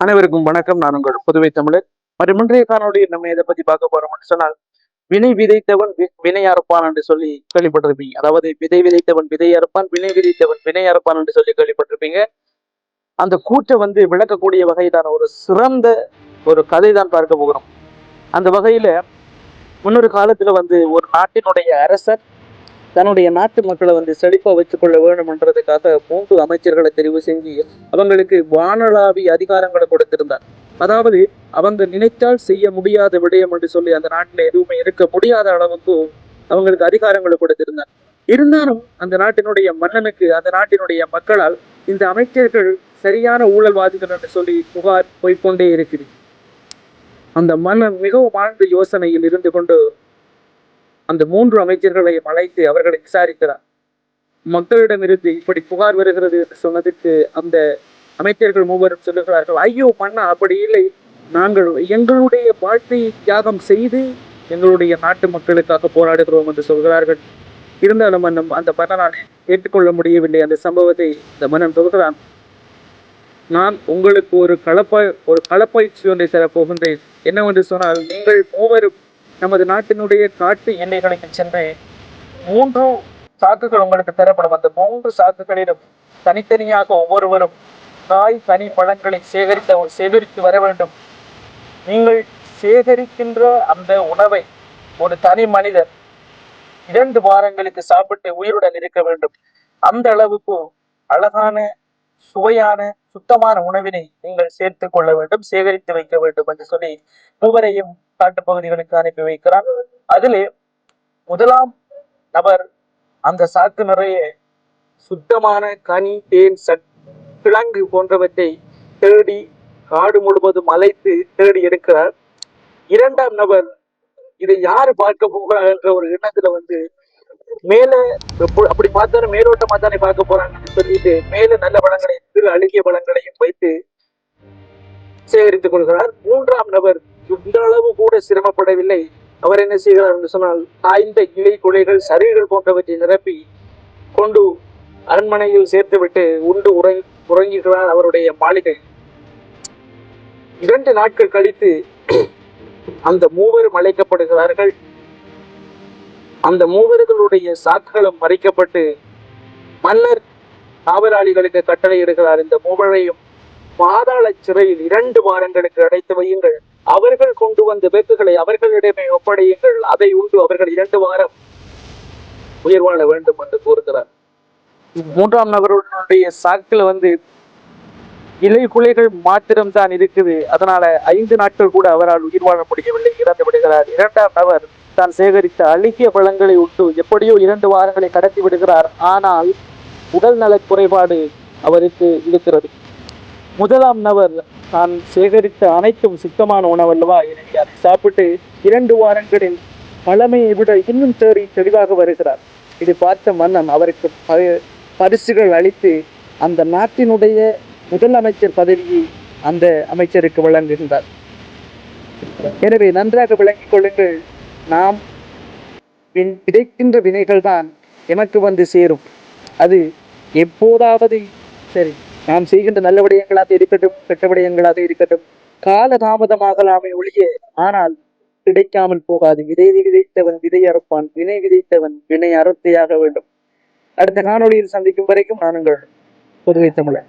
அனைவருக்கும் வணக்கம். நான் உங்கள் புதுவை தமிழர். மற்றும் இன்றைய காணொலியில் நம்ம எதை பத்தி பார்க்க போறோம்னு சொன்னால் வினை விதைத்தவன் வினை அறுப்பான் என்று சொல்லி கேள்விப்பட்டிருப்பீங்க. அதாவது விதை விதைத்தவன் விதை அறுப்பான் வினை விதைத்தவன் வினை அறுப்பான் என்று சொல்லி கேள்விப்பட்டிருப்பீங்க. அந்த கூற்றை வந்து விளக்கக்கூடிய வகையிலான ஒரு சிறந்த ஒரு கதை தான் பார்க்க போகிறோம். அந்த வகையில முன்னொரு காலத்துல வந்து ஒரு நாட்டினுடைய அரசர் தன்னுடைய நாட்டு மக்களை வந்து செழிப்பா வச்சுக்கொள்ள வேண்டும்ன்றதுக்காக மூன்று அமைச்சர்களை தெரிவு செஞ்சு அவங்களுக்கு வானளாவி அதிகாரங்களை கொடுத்திருந்தார். அதாவது அவங்க நினைத்தால் செய்ய முடியாத விடயம் என்று சொல்லி அந்த நாட்டில் எதுவுமே இருக்க முடியாத அளவுக்கு அவங்களுக்கு அதிகாரங்களை கொடுத்திருந்தார். இருந்தாலும் அந்த நாட்டினுடைய மன்னனுக்கு அந்த நாட்டினுடைய மக்களால் இந்த அமைச்சர்கள் சரியான ஊழல்வாதிகள் என்று சொல்லி புகார் போய்க்கொண்டே இருக்குது அந்த மன்னன் மிகவும் ஆழ்ந்த யோசனையில் இருந்து கொண்டு அந்த மூன்று அமைச்சர்களை அழைத்து அவர்களை விசாரிக்கிறார். மக்களிடமிருந்து இப்படி புகார் வருகிறது என்று சொன்னதுக்கு அந்த அமைச்சர்கள் மூவரும் சொல்லுகிறார்கள் ஐயோ பண்ணா அப்படி இல்லை. நாங்கள் எங்களுடைய வாழ்க்கையை தியாகம் செய்து எங்களுடைய நாட்டு மக்களுக்காக போராடுகிறோம் என்று சொல்கிறார்கள். இருந்தாலும் மன்னம் அந்த மன்னனால் ஏற்றுக்கொள்ள முடியவில்லை. அந்த சம்பவத்தை இந்த மன்னன் சொல்கிறான் நான் உங்களுக்கு ஒரு கலப்ப ஒரு கலப்பயிற்சி ஒன்றை தரப் போகின்றேன் என்னவென்று சொன்னால் நீங்கள் மூவரும் நமது நாட்டினுடைய காட்டு எல்லைகளுக்கு சென்று மூன்று சாக்குகள் உங்களுக்கு தரப்படும். அந்த மூன்று சாக்குகளிலும் தனித்தனியாக ஒவ்வொருவரும் காய் கனி பழங்களை சேகரித்த சேகரித்து வர வேண்டும். நீங்கள் சேகரிக்கின்ற அந்த உணவை ஒரு தனி மனிதர் இரண்டு வாரங்களுக்கு சாப்பிட்டு உயிருடன் இருக்க வேண்டும். அந்த அளவுக்கு அழகான சுவையான சுத்தமான உணவினை நீங்கள் சேர்த்து கொள்ள வேண்டும் சேகரித்து வைக்க வேண்டும் என்று சொல்லி மூவரையும் காட்டு பகுதிகளுக்கு அனுப்பி வைக்கிறார். அதிலே முதலாம் நபர் அந்த சாக்கு நிறைய சுத்தமான கனி தேன் சட் கிழங்கு போன்றவற்றை தேடி காடு முழுவதும் அலைத்து தேடி எடுக்கிறார். இரண்டாம் நபர் இதை யாரு பார்க்க போகிறார் என்ற ஒரு எண்ணத்துல வந்து மேல அப்படி பார்த்தாலும் மேலோட்டமா தானே பார்க்க போறாங்கன்னு சொல்லிட்டு மேல நல்ல பழங்களையும் சிறு அழுகிய பழங்களையும் வைத்து சேகரித்துக் கொள்கிறார். மூன்றாம் நபர் இந்த அளவு கூட சிரமப்படவில்லை. அவர் என்ன செய்கிறார் என்று சொன்னால் காய்ந்த இலை குலைகள் சரிகள் போன்றவற்றை நிரப்பி கொண்டு அரண்மனையில் சேர்த்துவிட்டு உண்டு உறங்கி உறங்குகிறார் அவருடைய மாளிகை. இரண்டு நாட்கள் கழித்து அந்த மூவரும் அழைக்கப்படுகிறார்கள். அந்த மூவர்களுடைய சாக்குகளும் மறைக்கப்பட்டு மன்னர் காவலாளிகளுக்கு கட்டளையிடுகிறார் இந்த மூவரையும் பாதாள சிறையில் இரண்டு வாரங்களுக்கு அடைத்து வையுங்கள். அவர்கள் கொண்டு வந்த வெக்குகளை அவர்களிடமே ஒப்படையுங்கள். அதை உண்டு அவர்கள் இரண்டு வாரம் உயிர் வாழ வேண்டும் என்று கூறுகிறார். மூன்றாம் நபருடைய சாக்கில் வந்து இலை குலைகள் மாத்திரம்தான் இருக்குது. அதனால ஐந்து நாட்கள் கூட அவரால் உயிர் வாழ முடியவில்லை. இறந்து விடுகிறார். இரண்டாம் நபர் தான் சேகரித்த அழுகிய பழங்களை உண்டு. எப்படியோ இரண்டு வாரங்களை கடத்தி விடுகிறார். ஆனால் உடல் நலக் குறைபாடு அவருக்கு இருக்கிறது. முதலாம் நபர் தான் சேகரித்த அனைத்தும் சுத்தமான உணவல்லவா? எனவே அதை சாப்பிட்டு இரண்டு வாரங்களில் பழமையை விட இன்னும் தேறி தெளிவாக வருகிறார். இது பார்த்த மன்னன் அவருக்கு ப- பரிசுகள் அளித்து அந்த நாட்டினுடைய முதலமைச்சர் பதவியை அந்த அமைச்சருக்கு வழங்குகின்றார். எனவே நன்றாக விளங்கிக் கொள்ளுங்கள். நாம் வின்- விதைக்கின்ற வினைகள் தான் எமக்கு வந்து சேரும். அது எப்போதாவது சரி நாம் செய்கின்ற நல்ல விடயங்களாக இருக்கட்டும் கெட்ட விடயங்களாக இருக்கட்டும் கால தாமதமாகலாமே ஒழிய ஆனால் கிடைக்காமல் போகாது. விதை விதைத்தவன் விதை அறுப்பான் வினை விதைத்தவன் வினை அறுத்தையாக வேண்டும். அடுத்த காணொளியில் சந்திக்கும் வரைக்கும் நான் உங்கள் புதுவை தமிழர்